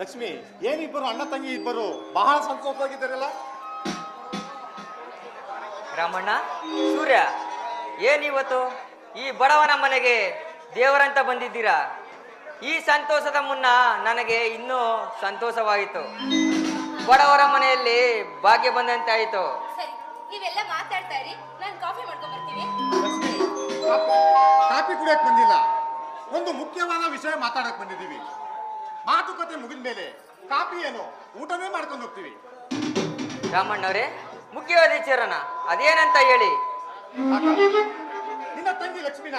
ಲಕ್ಷ್ಮಿ ಏನಿಬ್ಬರು ಅಣ್ಣ ತಂಗಿ ಇಬ್ಬರು? ಬಹಳ ಸಂತೋಷವಾಗಿದ್ದಾರಲ್ಲ ರಾಮಣ್ಣ ಸೂರ್ಯ ಏನಿವತ್ತು ಈ ಬಡವನ ಮನೆಗೆ ದೇವರಂತ ಬಂದಿದ್ದೀರಾ? ಈ ಸಂತೋಷದ ಮುನ್ನ ನನಗೆ ಇನ್ನೂ ಸಂತೋಷವಾಯಿತು. ಬಡವರ ಮನೆಯಲ್ಲಿ ಭಾಗ್ಯ ಬಂದಂತೆ ಆಯಿತು ಸರಿ ನೀವೆಲ್ಲ ಮಾತಾಡ್ತಾ ಇರಿ. ನಾನು ಕಾಫಿ ಮಾಡ್ಕೊಂಡು ಬರ್ತೀನಿ ಕಾಫಿ ಕುಡಿಯಕ್ ಬಂದಿಲ್ಲ. ಒಂದು ಮುಖ್ಯವಾದ ವಿಷಯ ಮಾತಾಡಕ್ ಬಂದಿದ್ದೀವಿ. ಮಾತುಕತೆ ಮುಗಿದ ಮೇಲೆ ಕಾಪಿ ಏನು ಊಟನೇ ಮಾಡ್ಕೊಂಡು ಹೋಗ್ತೀವಿ. ರಾಮಣ್ಣವ್ರೆ ಮುಖ್ಯವಾದ ಚರಣ ಅದೇನಂತ ಹೇಳಿ? ನಿನ್ನ ತಂಗಿ ಲಕ್ಷ್ಮಿನ.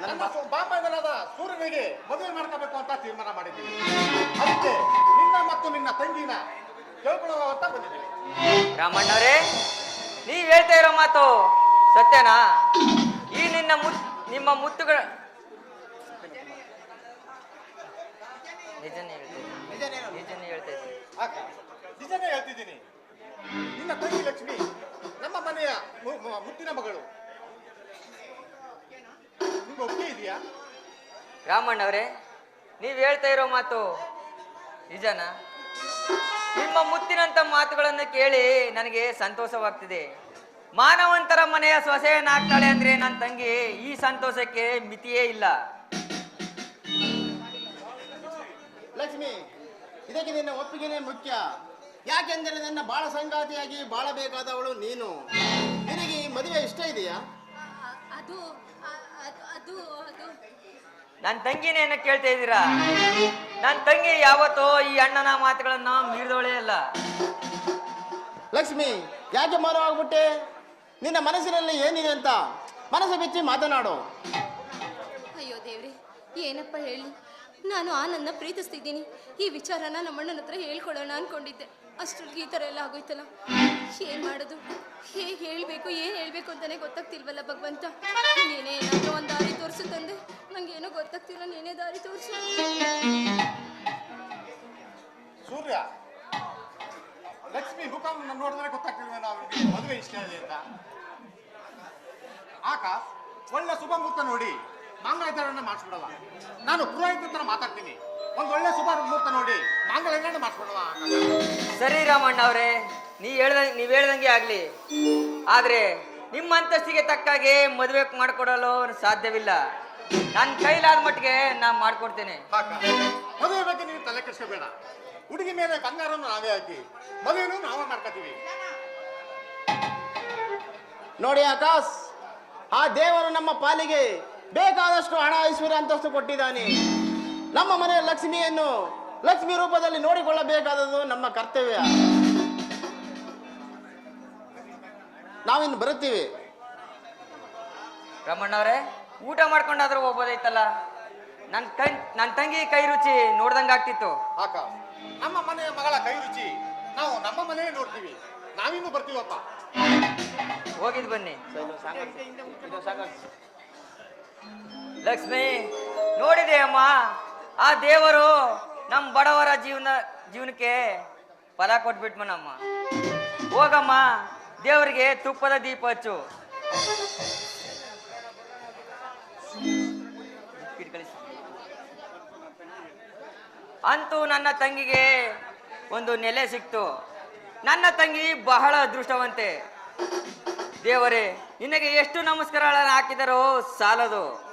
ನನ್ನ ಬಾಂಬೆದಲಾದ ಸೂರ್ಯನಿಗೆ ಮದುವೆ ಮಾಡ್ಕೋಬೇಕು ಅಂತ ತೀರ್ಮಾನ ಮಾಡಿದ್ದೀವಿ. ಅದಕ್ಕೆ ನಿನ್ನ ಮತ್ತು ನಿನ್ನ ತಂಗಿನ ಕೇಳ್ಕೊಳ್ಳೋ ಅಂತ ಬಂದಿದ್ದೀವಿ. ರಾಮಣ್ಣವರೇ ನೀವ್ ಹೇಳ್ತಾ ಇರೋ ಮಾತು ಸತ್ಯನಾ? ಈ ನಿನ್ನ ಮುತ್ ನಿಮ್ಮ ಮುತ್ತುಗಳ ನಿಜನೇ ಹೇಳ್ತೀನಿ ನಿಜನೇ ಹೇಳ್ತಾ ಇದ್ದೀನಿ ಆಗ ನಿಜನೇ ಹೇಳ್ತಿದ್ದೀನಿ. ನಿನ್ನ ತಂಗಿ ಲಕ್ಷ್ಮಿ ನಮ್ಮ ಮನೆಯ ಮು- ಮು- ಮುತ್ತಿನ ಮಗಳು. ನಿಮ್ಗೆ ಒಪ್ಪಿಗೆ ಇದೆಯಾ? ರಾಮಣ್ಣವರೇ ನೀವು ಹೇಳ್ತಾ ಇರೋ ಮಾತು ನಿಜನ? ನಿಮ್ಮ ಮುತ್ತಿನಂತ ಮಾತುಗಳನ್ನು ಕೇಳಿ ನನಗೆ ಸಂತೋಷವಾಗ್ತಿದೆ. ಮಾನವಂತರ ಮನೆಯ ಸೊಸೆಯನ್ನಾಗ್ತಾಳೆ ಅಂದ್ರೆ ನನ್ನ ತಂಗಿ ಈ ಸಂತೋಷಕ್ಕೆ ಮಿತಿಯೇ ಇಲ್ಲ. ಲಕ್ಷ್ಮಿ ಇದಕ್ಕೆ ನಿನ್ನ ಒಪ್ಪಿಗೆನೇ ಮುಖ್ಯ. ಯಾಕೆಂದರೆ ನನ್ನ ಬಾಳ ಸಂಗಾತಿಯಾಗಿ ಬಾಳಬೇಕಾದವಳು ನೀನು. ನಿನಗೆ ಈ ಮದುವೆ ಇಷ್ಟ ಇದೆಯಾ? ಅದು ಅದು ಅದು ನನ್ನ ತಂಗಿನೇನ ಕೇಳ್ತಾ ಇದ್ದೀರಾ? ನನ್ನ ತಂಗಿ ಯಾವತ್ತೋ ಈ ಅಣ್ಣನ ಮಾತುಗಳನ್ನ ಮೀರಿದವಳೇ ಅಲ್ಲ. ಲಕ್ಷ್ಮಿ ಯಾಕೆ ಮರವಾಗ್ಬಿಟ್ಟೆ ನಿನ್ನ ಮನಸ್ಸಿನಲ್ಲಿ ಏನಿದೆ ಅಂತ ಮನಸ್ಸು ಬಿಚ್ಚಿ ಮಾತನಾಡು. ಅಯ್ಯೋ ದೇವ್ರಿ ಏನಪ್ಪ ಹೇಳಿ? ನಾನು ಆ ನನ್ನ ಪ್ರೀತಿಸ್ತಿದ್ದೀನಿ. ಈ ವಿಚಾರನ ನಮ್ಮಣ್ಣನ ಹತ್ರ ಹೇಳ್ಕೊಳ್ಳೋಣ ಅನ್ಕೊಂಡಿದ್ದೆ. ಅಷ್ಟು ಈ ಥರ ಎಲ್ಲ ಆಗೋಯ್ತಲ್ಲ? ಏನು ಮಾಡೋದು? ಹೇಗೆ ಹೇಳಬೇಕು? ಏನ್ ಹೇಳ್ಬೇಕು ಅಂತಾನೆ ಗೊತ್ತಾಗ್ತಿಲ್ವಲ್ಲ ಭಗವಂತ? ನೀನೇ ಏನಾದರೂ ಒಂದು ದಾರಿ ತೋರಿಸು ತಂದೆ. ನಂಗೇನೋ ಗೊತ್ತಾಗ್ತಿಲ್ಲ, ನೀನೇ ದಾರಿ ತೋರಿಸು. ಸೂರ್ಯ, ಲಕ್ಷ್ಮಿ ಹುಕಾಮ್ ನೋಡಿದ್ರೆ ಗೊತ್ತಾಗ್ತಿಲ್ಲ ನಾವು ಮದುವೆ ಇಷ್ಟ ಇದೆ ಅಂತ. ಒಳ್ಳೆ ಶುಭ ಮುಹೂರ್ತ ನೋಡಿ ಮಾಂಗಲ್ಯಧಾರಣ ಮಾಡಿಸ್ಬಿಡಲ್ಲ ನಾನು ಪುರೋಹಿತ ಹತ್ರ ಮಾತಾಡ್ತೀನಿ. ಒಂದ್ ಒಳ್ಳೆ ಶುಭ ಮುಹೂರ್ತ ನೋಡಿ. ಮಾಂಗಲ್ಯಧಾರಣ ಮಾಡ್ಕೊಡುವ ಸರಿ ರಾಮಣ್ಣ ಅವರೇ ನೀ ಹೇಳ್ದ ನೀವ್ ಹೇಳ್ದಂಗೆ ಆಗ್ಲಿ. ಆದ್ರೆ ನಿಮ್ಮ ಅಂತಸ್ತಿಗೆ ತಕ್ಕಾಗೆ ಮದುವೆ ಮಾಡ್ಕೊಡಲು ಸಾಧ್ಯವಿಲ್ಲ. ನನ್ನ ಕೈಲಾದ ಮಟ್ಟಿಗೆ ನಾ ಮಾಡ್ಕೊಡ್ತೇನೆ. ಮದುವೆ ಬಗ್ಗೆ ನೀವು ತಲೆ ಕೆಡಿಸ್ಕೋಬೇಡ. ಹುಡುಗಿ ಮೇಲೆ ಬಂಗಾರನ್ನು ನಾವೇ ಹಾಕಿ ಮದುವೆನೂ ನಾವೇ ಮಾಡ್ಕೋತೀವಿ. ನೋಡಿ ಆಕಾಶ್ ಆ ದೇವರು ನಮ್ಮ ಪಾಲಿಗೆ ಬೇಕಾದಷ್ಟು ಹಣ ಐಶ್ವರ್ಯ ಅಂತಸ್ತು ಕೊಟ್ಟಿದ್ದಾನೆ. ನಮ್ಮ ಮನೆಯ ಲಕ್ಷ್ಮಿಯನ್ನು ಲಕ್ಷ್ಮಿ ರೂಪದಲ್ಲಿ ನೋಡಿಕೊಳ್ಳಬೇಕಾದದ್ದು ನಮ್ಮ ಕರ್ತವ್ಯ. ನಾವಿನ್ನು ಬರುತ್ತೀವಿ. ರಮಣ್ಣವ್ರೆ ಊಟ ಮಾಡ್ಕೊಂಡಾದ್ರೂ ಹೋಗ್ಬೋದೈತಲ್ಲ ನನ್ನ ಕೈ ನನ್ನ ತಂಗಿ ಕೈ ರುಚಿ ನೋಡ್ದಂಗೆ ಆಗ್ತಿತ್ತು. ಆಕಾಶ್ ನಮ್ಮ ಮನೆಯ ಮಗಳ ಕೈ ರುಚಿ ನಾವು ನಮ್ಮ ಮನೆಯೇ ನೋಡ್ತೀವಿ. ನಾವಿನ್ನು ಬರ್ತೀವಪ್ಪ ಹೋಗಿದ್ ಬನ್ನಿ. ಲಕ್ಷ್ಮಿ ನೋಡಿದೆ ಅಮ್ಮ. ಆ ದೇವರು ನಮ್ಮ ಬಡವರ ಜೀವನ, ಜೀವನಕ್ಕೆ ಫಲ ಕೊಟ್ಬಿಟ್ಮನಮ್ಮ ಹೋಗಮ್ಮ, ದೇವರಿಗೆ ತುಪ್ಪದ ದೀಪ ಹಚ್ಚು. ಅಂತೂ ನನ್ನ ತಂಗಿಗೆ ಒಂದು ನೆಲೆ ಸಿಕ್ತು. ನನ್ನ ತಂಗಿ ಬಹಳ ಅದೃಷ್ಟವಂತೆ. ದೇವರೇ, ನಿನಗೆ ಎಷ್ಟು ನಮಸ್ಕಾರಗಳನ್ನು ಹಾಕಿದರೋ ಸಾಲದು.